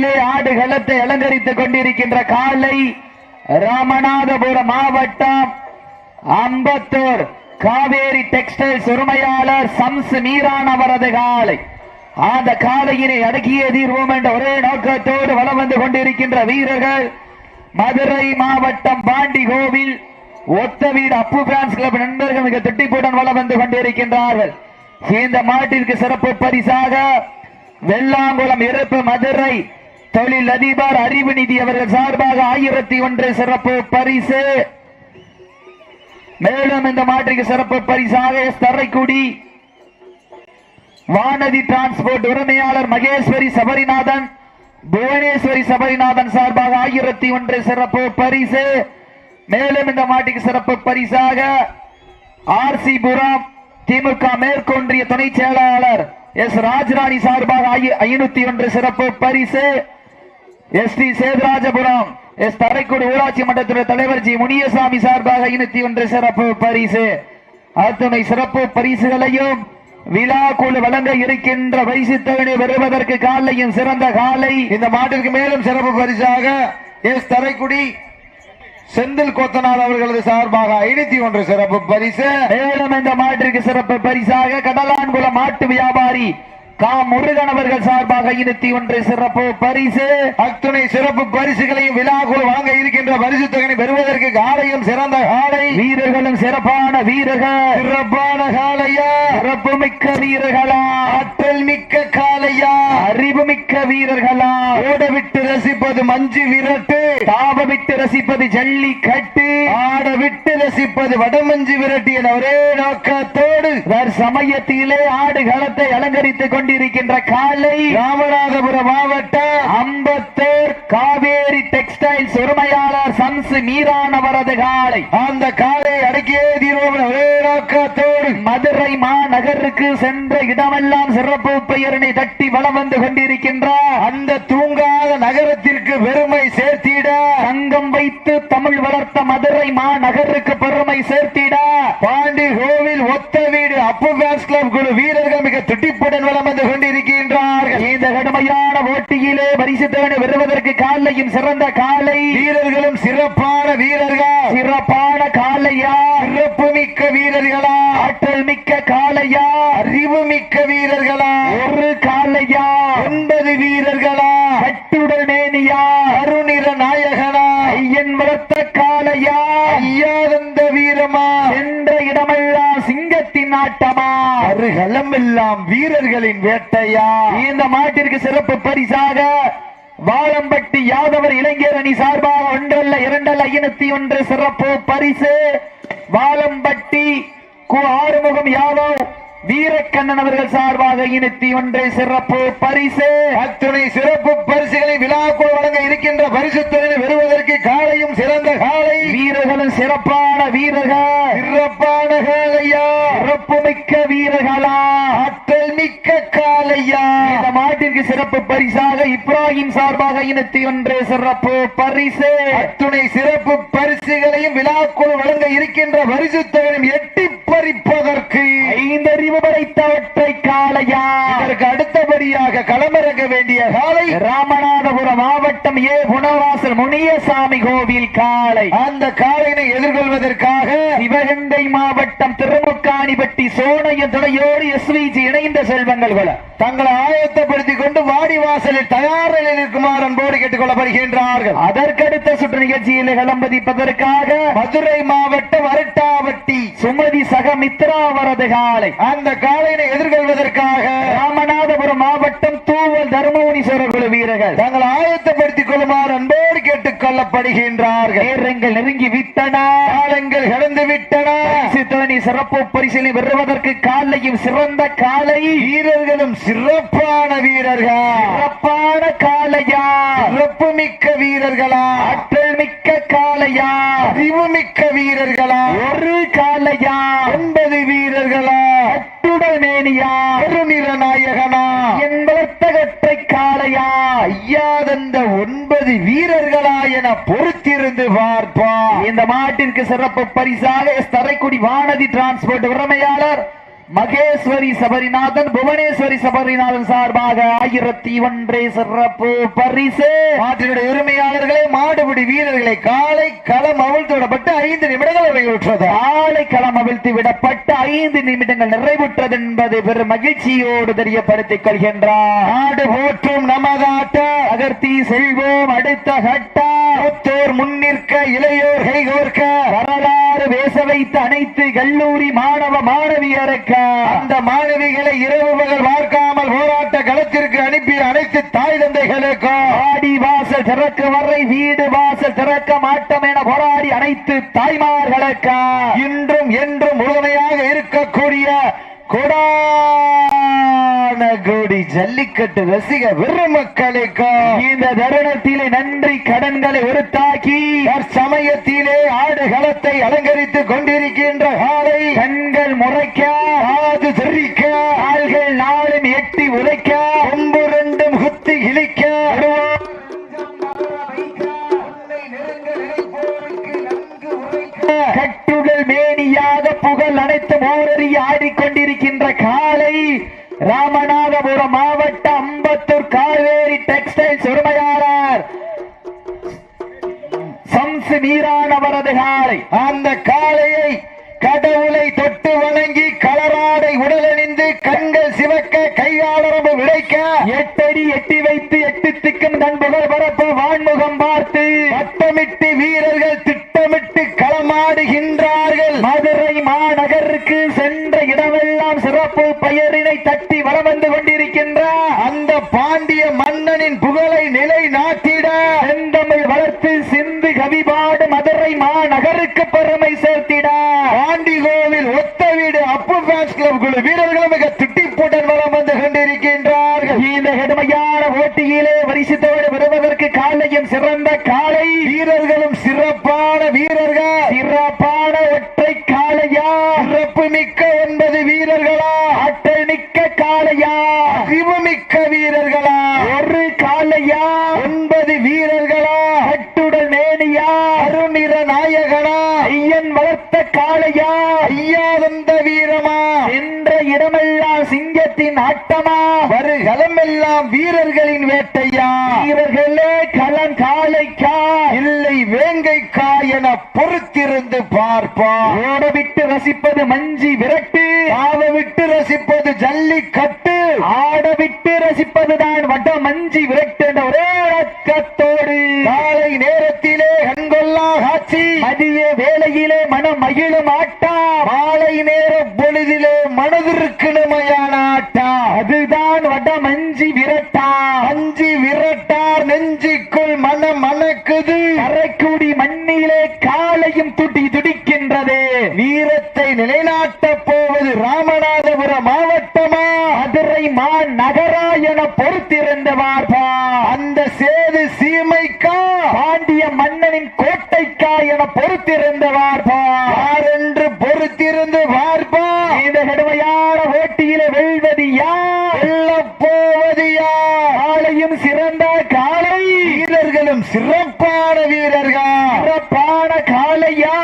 போட்டியிலே ஆடு களத்தை அலங்கரித்துக் கொண்டிருக்கின்ற காலை ராமநாதபுரம் மாவட்டம் அம்பத்தூர் காவேரி டெக்ஸ்டைல்ஸ் உரிமையாளர் சம்ஸ் மீரான் அவரது காலை. அந்த காலையினை அடக்கிய தீர்வோம் என்ற ஒரே நோக்கத்தோடு வளம் வந்து கொண்டிருக்கின்ற வீரர்கள் மதுரை மாவட்டம் பாண்டி கோவில் ஒத்த வீடு அப்பு பிரான்ஸ் கிளப் நண்பர்கள் மிக திட்டிப்புடன் வளம் வந்து கொண்டிருக்கின்றார்கள். இந்த மாட்டிற்கு சிறப்பு பரிசாக வெள்ளாங்குளம் இறப்பு மதுரை தொழில் அதிபர் அறிவு நிதி அவர்கள் சார்பாக ஆயிரத்தி ஒன்று சிறப்பு பரிசு. மேலும் இந்த மாற்றுக்கு சிறப்பு பரிசாக எஸ் தரைக்குடி. வானதி டிரான்ஸ்போர்ட் உரிமையாளர் மகேஸ்வரி சபரிநாதன். புவனேஸ்வரி சபரிநாதன் சார்பாக ஆயிரத்தி ஒன்று சிறப்பு பரிசு. மேலும் இந்த மாட்டுக்கு சிறப்பு பரிசாக ஆர் சி புரம் திமுக மேற்கொன்றிய துணை செயலாளர் எஸ் ராஜராணி சார்பாக ஐநூத்தி ஒன்று சிறப்பு பரிசு. S T Sethurajapuram S Tharaikudi ஊராட்சி மன்றத்துடைய தலைவர் ஜி முனியசாமி சார்பாக இனத்தி ஒன்று சிறப்பு பரிசு. அத்துணை சிறப்பு பரிசுகளையும் விழா குழு வழங்க இருக்கின்ற பரிசு வருவதற்கு பெறுவதற்கு காலையும் சிறந்த காலை. இந்த மாட்டிற்கு மேலும் சிறப்பு பரிசாக எஸ் தரைக்குடி செந்தில் கோத்தனார் அவர்களது சார்பாக ஐநூத்தி ஒன்று சிறப்பு பரிசு. மேலும் இந்த மாட்டிற்கு சிறப்பு பரிசாக கடலான்குளம் மாட்டு வியாபாரி கா முருகன் அவர்கள் சார்பாக ஐநூத்தி ஒன்று சிறப்பு பரிசு. அத்துணை சிறப்பு பரிசுகளையும் விழாக்குழு வழங்க இருக்கின்ற பரிசு தொகையை பெறுவதற்கு காலையும் சிறந்த காலை. வீரர்களும் சிறப்பான வீரர்கள். சிறப்பான காலையா? சிறப்பு மிக்க வீரர்களா? ஆற்றல் மிக்க வீரர்களா? ஓடவிட்டு ரசிப்பது மஞ்சு விரட்டு. தாப விட்டு ரசிப்பது ஜல்லிக்கட்டு. ஆட விட்டு ரசிப்பது வடமஞ்சு விரட்டு என ஒரே நோக்கத்தோடு சமயத்திலே ஆடு களத்தை அலங்கரித்துக் கொண்டிருக்கின்ற காலை ராமநாதபுரம் மாவட்டம் அம்பத்தூர் காவேரி டெக்ஸ்டைல்ஸ் உரிமையாளர் சம்சு மீரான் காலை. அந்த காலை அடக்கியே தீர்வோம் ஒரே நோக்கத்தோடு மதுரை மாநகருக்கு சென்ற இடமெல்லாம் சிறப்பு பெயரினை தட்டி வலம் வந்து கொண்டிருக்கின்றார் அந்த தூங்காத நகரத்திற்கு பெருமை சேர்த்திட சங்கம் வைத்து தமிழ் வளர்த்த மதுரை மாநகருக்கு பெருமை சேர்த்திட பாண்டி கோவில் ஒத்த வீடு அப்பு கிளப் குழு வீரர்கள் மிக துட்டிப்புடன் வளம் வந்து கொண்டிருக்கின்றார்கள் இந்த கடுமையான போட்டியிலே பரிசுத்தவனை பெறுவதற்கு காலையும் சிறந்த காலை. வீரர்களும் சிறப்பான வீரர்கள்? சிறப்பான காலையா? சிறப்பு மிக்க வீரர்களா? ஆற்றல் மிக்க காலையா? அறிவு மிக்க வீரர்களா? ஒரு காலையா? ஒன்பது வீரர்களா கட்டுடல் மேனியா அருணிற நாயகனா ஐயன் வளர்த்த காலையா ஐயாதந்த வீரமா சென்ற இடமெல்லாம் சிங்கத்தின் ஆட்டமா அருகலம் எல்லாம் வீரர்களின் வேட்டையா? இந்த மாட்டிற்கு சிறப்பு பரிசாக வாழம்பட்டி யாதவர் இளைஞர் அணி சார்பாக ஒன்றல்ல இரண்டல்ல ஐநூத்தி ஒன்று சிறப்பு பரிசு. வாழம்பட்டி கு ஆறுமுகம் யாதவ் வீரக்கண்ணன் அவர்கள் சார்பாக இனத்தி ஒன்று சிறப்பு பரிசு. அத்துணை சிறப்பு பரிசுகளை விழாக்குள் வழங்க இருக்கின்ற பரிசு தொகையை பெறுவதற்கு காலையும் சிறந்த காலை வீரர்களும் சிறப்பான வீரர்கள். சிறப்பான காலையா சிறப்பு மிக்க வீரர்களா. ஆற்றல் மிக்க காலையா இந்த மாட்டிற்கு சிறப்பு பரிசாக இப்ராஹிம் சார்பாக இனத்தி ஒன்று சிறப்பு பரிசு. அத்துணை சிறப்பு பரிசுகளையும் விழாக்குள் வழங்க இருக்கின்ற பரிசு தொகையும் எட்டி பறிப்பதற்கு. ஐந்தறிவு படைத்த ஒற்றை காளையா. இதற்கு அடுத்தபடியாக களமிறங்க வேண்டிய காலை ராமநாதபுரம் மாவட்டம் ஏ குணவாசல் முனியசாமி கோவில் காளை. அந்த காலையினை எதிர்கொள்வதற்காக சிவகங்கை மாவட்டம் திருமுக்காணிப்பட்டி சோனைய துணையோடு எஸ்விஜி இணைந்த செல்வங்கள் கொல தங்களை ஆயத்தப்படுத்திக் கொண்டு வாடி வாசலில் தயார் நிலையில் இருக்குமாறு அன்போடு கேட்டுக் கொள்ளப்படுகின்றார்கள் அதற்கடுத்த சுற்று நிகழ்ச்சியில் களம்பதிப்பதற்காக மதுரை மாவட்டம் அரட்டாவட்டி சுமதி சகமித்ரா அவரது காலை அந்த காலையினை எதிர்கொள்வதற்காக ராமநாதபுரம் மாவட்டம் தூவல் தர்மபுரீஸ்வரர் குழு வீரர்கள். தங்களை ஆயத்தப்படுத்திக் கொள்ளுமாறு அன்போடு கேட்டுக் கொள்ளப்படுகின்றார்கள் நேரங்கள் நெருங்கி விட்டன. காலங்கள் கடந்து விட்டன. தோனி சிறப்பு பரிசினை பெறுவதற்கு காலையும் சிறந்த காலை. வீரர்களும் சிறப்பான வீரர்கள். சிறப்பான காலையா? சிறப்பு மிக்க வீரர்களா? ஆற்றல் மிக்க காலையா? அறிவு மிக்க வீரர்களா? ஒரு காலையா? ஒன்பது வீரர்களா? கட்டுடல் மேனியா பெருநிற நாயகனா? என்பத்தகற்றை காலையா ஐயாதந்த ஒன்பது வீரர்களா என பொறுத்திருந்து பார்ப்பா இந்த மாட்டிற்கு சிறப்பு பரிசாக தரைக்குடி வானதி டிரான்ஸ்போர்ட் உரிமையாளர் மகேஸ்வரி சபரிநாதன் புவனேஸ்வரி சபரிநாதன் சார்பாக ஆயிரத்தி ஒன்றே சிறப்பு பரிசு. மாட்டினுடைய உரிமையாளர்களை மாடுபிடி வீரர்களை காலை களம் அவிழ்த்துவிடப்பட்டு ஐந்து நிமிடங்கள் நிறைவுற்றது. காலை களம் அவிழ்த்து விடப்பட்டு ஐந்து நிமிடங்கள் நிறைவுற்றது என்பது பெரும் மகிழ்ச்சியோடு தெரியப்படுத்திக் கொள்கின்றார். நாடு போற்றும் நமதாட்ட அகர்த்தி செல்வோம். அடுத்த கட்டம் முன்னிற்க இளையோர் கைகோர்க்க வரலாறு பேச வைத்த அனைத்து கல்லூரி மாணவ மாணவியருக்கு அந்த மாணவிகளை இரவு பகல் பார்க்காமல் போராட்ட களத்திற்கு அனுப்பிய அனைத்து தாய் தந்தைகளுக்கும் ஆடி வாசல் திறக்க வரை வீடு வாசல் திறக்க மாட்டோம் என போராடி அனைத்து தாய்மார்களுக்கு இன்றும் என்றும் முழுமையாக இருக்கக்கூடிய கொடா கோடி ஜல்லிக்கட்டு ரசிக பெருமக்களுக்கும் இந்த தருணத்திலே நன்றி கடன்களை உறுத்தாக்கி சமயத்திலே ஆடு களத்தை அலங்கரித்துக் கொண்டிருக்கின்ற காலை கண்கள் முறைக்க காது தெரிக்க கால்கள் நாளும் எட்டி உதைக்க கொம்பு ரெண்டும் குத்தி இழிக்க கட்டுடல் மேனியாக புகழ் அனைத்து மோரறி ஆடிக்கொண்டிருக்கின்ற காலை ராமநாதபுரம் சம்சு மீரானவரது காலை. அந்த காலையை கடவுளை தொட்டு வணங்கி கலராடை உடலணிந்து கண்கள் சிவக்க கையாளரம்பு விளைக்க எட்டடி எட்டி வைத்து எட்டு திக்கும் தன் புகழ் பரப்ப வான்முகம் பார்த்து வட்டமிட்டு வீரர்கள் திட்டமிட்டு களமாடுகின்றார்கள். மதுரை மாநகருக்கு சென்ற இடமெல்லாம் சிறப்பு பெயரினை தட்டி வலம் வந்து கொண்டிருக்கின்ற அந்த பாண்டிய மன்னனின் புகழை நிலை நாட்டிட செந்தமிழ் வளர்த்து சிந்து கவிபாடு மதுரை மாநகருக்கு பெருமை சேர்த்திட. கோவில் ஒத்த வீடு அப்பு ஃபேன்ஸ் கிளப் குழு வீரர்களும் மிக துட்டிப்புடன் வலம் வந்து கொண்டிருக்கின்றார்கள். இந்த கடுமையான போட்டியிலே வரிசைத்தோடு வருவதற்கு காலையும் சிறந்த காலை. வீரர்களும் சிறப்பான வீரர்கள். சிறப்பான ஒற்றை காளையா? சிறப்பு மிக்க ஒன்பது வீரர்களா? ஆற்றல் மிக்க காளையா? அறிவு மிக்க வீரர்களா? ஒரு காளையா ஒன்பது வீரர்களா கட்டுடல் மேனியா அருநிற நாயகனா ஐயன் வளர்த்த ஐயா ஐயா வந்த வீரமா? என்ற இடமெல்லாம் சிங்கத்தின் ஆட்டமா? வருகலமெல்லாம் வீரர்களின் வேட்டை வீரர்களே களம் காளைக்கா இல்லை வேங்கைக்கா என பொறுத்திருந்து பார்ப்பான் ஓடவிட்டு ரசிப்பது மஞ்சி விரட்டு. ஆவ விட்டு ரசிப்பது ஜல்லிக்கட்டு. ஆட விட்டு ரசிப்பதுதான் வட மஞ்சி விரட்டு என்ற ஒரே அக்கத்தோடு காலை நேரத்திலே கண்கொள்ளா காட்சி. மதிய வேளையிலே மனம் மகிழும் ஆட்டா. மாலை நேர பொழுதிலே மனதிற்கு நமையான ஆட்டா. அதுதான் வட மஞ்சி விரட்டா. அஞ்சி விரட்டார் நெஞ்சிக்குள் மனம் மணக்குது கரைக்குடி மண்ணிலே காலையும் துடி துடிக்கின்றது. வீரத்தை நிலைநாட்டப் போவது ராமநாதபுரம் மாவட்டமா? மதுரை மான் நகரா என பொறுத்திருந்த வார்பா அந்த சேது சீமைக்கா? பாண்டிய மன்னனின் கோட்டைக்கா என பொறுத்திருந்த வார்பா யாரென்று பொறுத்திருந்து பார்ப்பா இந்த கடுமையான போட்டியிலே வெல்வது யார் வெல்லப் போவது யார் காலையும் சிறந்த காலை வீரர்களும் சிறப்பான வீரர்கள் சிறப்பான காலையா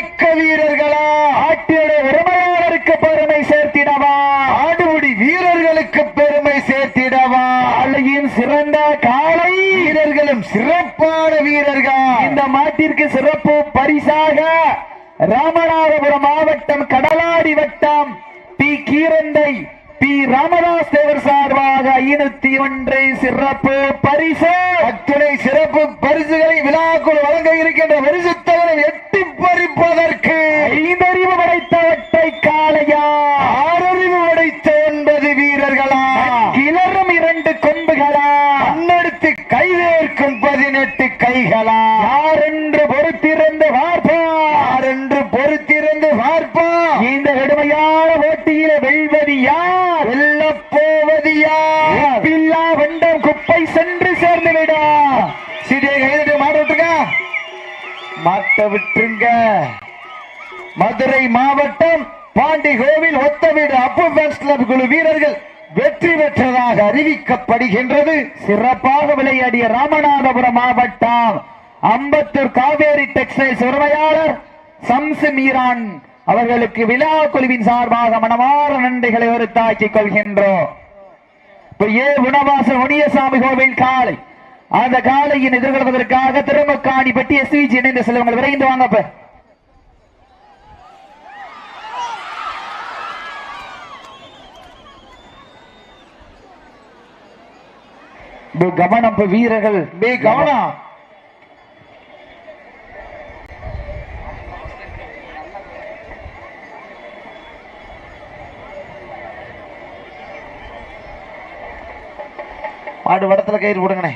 மிக்க வீரர்களா? ஆட்டியோட உரிமையாளருக்கு பெருமை சேர்த்திடவா? ஆடுபடி வீரர்களுக்கு பெருமை சேர்த்திடவா? காலையும் சிறந்த காலை. வீரர்களும் சிறப்பான வீரர்கள்? இந்த மாட்டிற்கு சிறப்பு பரிசாக ராமநாதபுரம் மாவட்டம் கடலாடி வட்டம் பி கீரந்தை பி ராமதாஸ் தேவர் சார்பாக ஐநூத்தி ஒன்று சிறப்பு பரிசு. அத்துணை சிறப்பு பரிசுகளை விழாக்குள் வழங்க இருக்கின்ற பரிசுத்தவரை எட்டி பறிப்பதற்கு ஐந்தறிவு படைத்த ஒற்றை காளையா ஆறறிவு உடைத்த ஒன்பது வீரர்களா கிளறும் இரண்டு கொம்புகளா அன்னெடுத்து கைவேற்கும் பதினெட்டு கைகளா யார் என்று பொறுத்திருந்து பார்ப்போம் யார் என்று பொறுத்திருந்து பார்ப்பா இந்த கடுமையான போட்டியில வெல்வது யார் வெல்லப் போவது யார் பில்லா வண்டம் குப்பை சென்று சேர்ந்து விட சிடியை கைதட்டி மாட்ட விட்டுருங்க மாட்ட விட்டுருங்க. மதுரை மாவட்டம் பாண்டி கோவில் ஒத்த வீடு அப்பு கிளப் குழு வீரர்கள் வெற்றி பெற்றதாக அறிவிக்கப்படுகின்றது. சிறப்பாக விளையாடிய ராமநாதபுரம் மாவட்டம். அம்பத்தூர் காவேரி டெக்ஸ்டைல்ஸ் உரிமையாளர் சம்சு மீரான் அவர்களுக்கு விழா குழுவின் சார்பாக மனமாற நன்றிகளை தாக்கிக் கொள்கின்றோம். ஏ உணவாச முனியசாமி கோவில் காலை. அந்த காலையின் எதிர்கொள்வதற்காக திருமக்காணி பட்டி எஸ்விஜி இணைந்த செல்வங்கள் விரைந்து வாங்கப்ப கவனம் வீரர்கள். கவனம். மாடு வடத்துல கயிறு போடுங்கண்ணே.